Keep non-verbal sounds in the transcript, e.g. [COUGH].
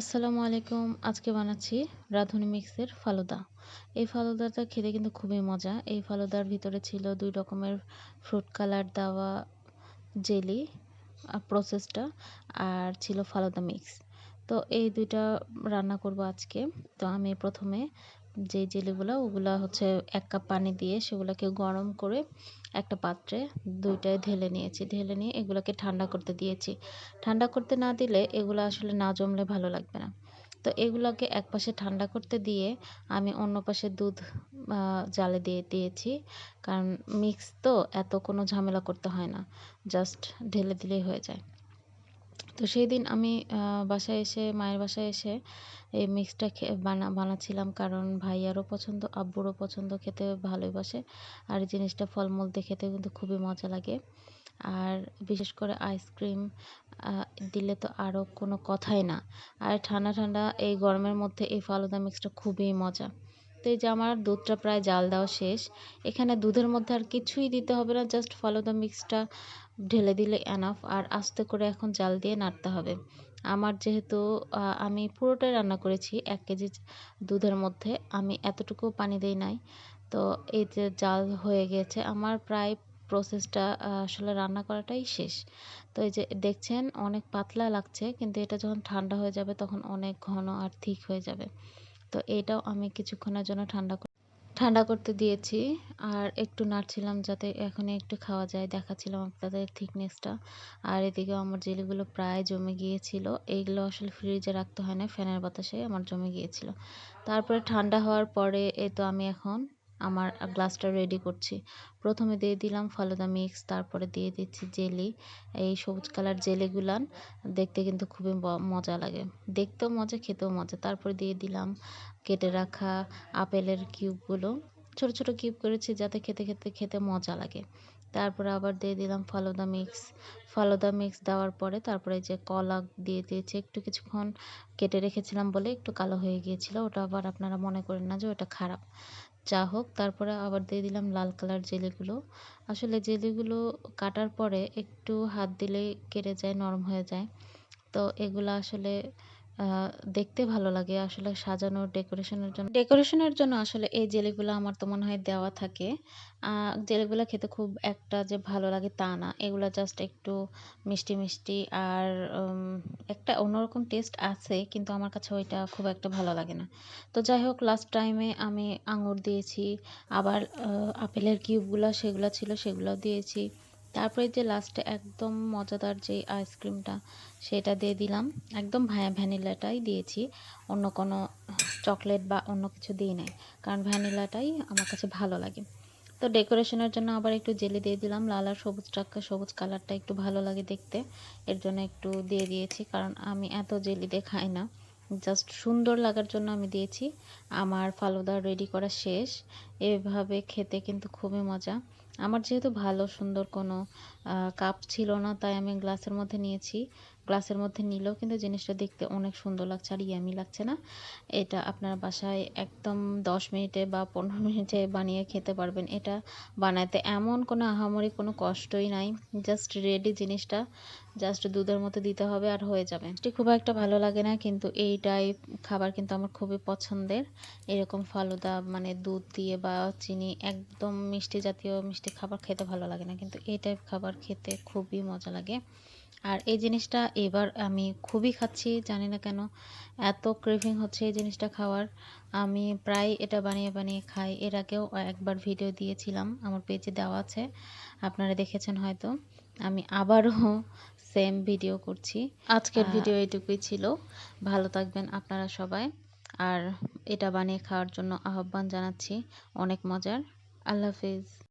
আসসালামু আলাইকুম। আজকে বানাচ্ছি রাঁধুনি মিক্সের ফালুদা। এই ফালুদাটা খেতে কিন্তু খুবই মজা। এই ফালুদার ভিতরে ছিল দুই রকমের ফ্রুট কালার দেওয়া জেলি প্রসেসটা আর ছিল ফালুদা মিক্স। তো এই দুইটা রান্না করব আজকে। তো আমি প্রথমে যে জেলিগুলো, ওগুলো হচ্ছে এক কাপ পানি দিয়ে সেগুলোকে গরম করে একটা পাত্রে দুইটায় ঢেলে নিয়েছি। ঢেলে নিয়ে এগুলোকে ঠান্ডা করতে দিয়েছি। ঠান্ডা করতে না দিলে এগুলো আসলে না জমলে ভালো লাগবে না। তো এগুলোকে এক পাশে ঠান্ডা করতে দিয়ে আমি অন্য পাশে দুধ জালে দিয়ে দিয়েছি। কারণ মিক্স তো, এত কোনো ঝামেলা করতে হয় না। জাস্ট ঢেলে দিলেই হয়ে যায়। তো সেই দিন আমি বাসায় এসে, মায়ের বাসায় এসে এই মিক্সটা বানা, বানাচ্ছিলাম। কারণ ভাইয়ারও পছন্দ, আব্বুরও পছন্দ, খেতে ভালোবাসে। আর এই জিনিসটা ফলমূল দিয়ে খেতে কিন্তু খুবই মজা লাগে। আর বিশেষ করে আইসক্রিম দিলে তো আরও কোনো কথাই না। আর ঠান্ডা ঠান্ডা এই গরমের মধ্যে এই ফালুদা মিক্সটা খুবই মজা। তো এই যে আমার দুধটা প্রায় জাল দেওয়া শেষ, এখানে দুধের মধ্যে আর কিছুই দিতে হবে না জাস্ট ফালুদা মিক্সটা ঢেলে দিলে এনাফ আর আস্তে করে এখন জাল দিয়ে নাড়তে হবে। আমার যেহেতু আমি পুরোটাই রান্না করেছি, এক কেজি দুধের মধ্যে, আমি এতটুকু পানি দিই নাই। তো এই যে জাল হয়ে গেছে, আমার প্রায় প্রসেসটা আসলে রান্না করাটাই শেষ। তো এই যে দেখছেন, অনেক পাতলা লাগছে, কিন্তু এটা যখন ঠান্ডা হয়ে যাবে, তখন অনেক ঘন আর ঠিক হয়ে যাবে। তো এটাও আমি কিছুক্ষণের জন্য ঠান্ডা ঠান্ডা করতে দিয়েছি। আর একটু নাড়ছিলাম যাতে এখনই একটু খাওয়া যায়। দেখাচ্ছিলাম আপনাদের থিকনেসটা। আর এদিকে আমার জেলিগুলো প্রায় জমে গিয়েছিল। এইগুলো আসলে ফ্রিজে রাখতে হয় না, ফ্যানের বাতাসে আমার জমে গিয়েছিল। তারপরে ঠান্ডা হওয়ার পরে এ তো আমি এখন আমার গ্লাসটা রেডি করছি। প্রথমে দিয়ে দিলাম ফালুদা মিক্স তারপরে দিয়ে দিচ্ছি জেলি এই সবুজ কালার জেলিগুলান দেখতে কিন্তু খুবই মজা লাগে। দেখতেও মজা, খেতেও মজা। তারপরে দিয়ে দিলাম কেটে রাখা আপেলের কিউবগুলো ছোট ছোট কিউব করেছি যাতে খেতে খেতে খেতে মজা লাগে। তারপরে আবার দিয়ে দিলাম ফালুদা মিক্স ফালুদা মিক্স দেওয়ার পরে তারপরে যে কলা দিয়ে দিয়েছি, একটু কিছুক্ষণ কেটে রেখেছিলাম বলে একটু কালো হয়ে গিয়েছিল। ওটা আবার আপনারা মনে করেন না যে ওটা খারাপ। যা হোক, তারপরে আবার দিয়ে দিলাম লাল কালার জেলিগুলো। আসলে জেলিগুলো কাটার পরে একটু হাত দিলেই কেটে যায়, নরম হয়ে যায়। তো এগুলো আসলে দেখতে ভালো লাগে আসলে সাজানোর ডেকোরেশনের জন্য। ডেকোরেশনের জন্য আসলে এই জেলিগুলো আমার তো মনে হয় দেওয়া থাকে। জেলিগুলো খেতে খুব একটা যে ভালো লাগে তা না। এগুলো জাস্ট একটু মিষ্টি মিষ্টি আর একটা অন্যরকম টেস্ট আছে কিন্তু আমার কাছে ওইটা খুব একটা ভালো লাগে না। তো যাই হোক লাস্ট টাইমে আমি আঙুর দিয়েছি, আবার আপেলের কিউবগুলো সেগুলো ছিল সেগুলো দিয়েছি। তারপরে যে লাস্টে একদম মজাদার যে আইসক্রিমটা সেটা দিয়ে দিলাম। একদম ভ্যানিলাটাই দিয়েছি। অন্য কোনো চকলেট বা অন্য কিছু দিই নাই। কারণ ভ্যানিলাটাই আমার কাছে ভালো লাগে। তো ডেকোরেশনের জন্য আবার একটু জেলি দিয়ে দিলাম। লাল আর সবুজ টাক্কা, সবুজ কালারটা একটু ভালো লাগে দেখতে। এর জন্য একটু দিয়ে দিয়েছি। কারণ আমি এত জেলি দিয়ে খাই না। জাস্ট সুন্দর লাগার জন্য আমি দিয়েছি। আমার ফালুদা রেডি করা শেষ। এভাবে খেতে কিন্তু খুবই মজা। আমার যেহেতু ভালো সুন্দর কোনো কাপ ছিল না, তাই আমি গ্লাসের মধ্যে নিয়েছি। গ্লাসের মধ্যে নিলেও কিন্তু জিনিসটা দেখতে অনেক সুন্দর লাগছে আর ইয়ামি লাগছে না। এটা আপনার বাসায় একদম দশ মিনিটে বা পনেরো [LAUGHS] মিনিটে বানিয়ে খেতে পারবেন। এটা বানাতে এমন কোনো আহামরি, কোনো কষ্টই নাই। জাস্ট রেডি জিনিসটা জাস্ট দুধের মতো দিতে হবে আর হয়ে যাবে। এটি খুব একটা ভালো লাগে না, কিন্তু এই টাইপ খাবার কিন্তু আমার খুবই পছন্দের। এরকম ফালুদা মানে দুধ দিয়ে বা চিনি, একদম মিষ্টি জাতীয় মিষ্টি খাবার খেতে ভালো লাগে না, কিন্তু এই টাইপ খাবার খেতে খুবই মজা লাগে। আর এই জিনিসটা এবার আমি খুবই খাচ্ছি জানি না কেন। এত ক্রেভিং হচ্ছে এই জিনিসটা খাওয়ার। আমি প্রায় এটা বানিয়ে বানিয়ে খাই। এর আগেও একবার ভিডিও দিয়েছিলাম আমার পেজে দেওয়া আছে। আপনারা দেখেছেন হয়তো। আমি আবারও [LAUGHS] সেম ভিডিও করছি। আজকের ভিডিও এটুকুই ছিল। ভালো থাকবেন আপনারা সবাই। আর এটা বানিয়ে খাওয়ার জন্য আহ্বান জানাচ্ছি। অনেক মজার। আল্লাহ হাফিজ।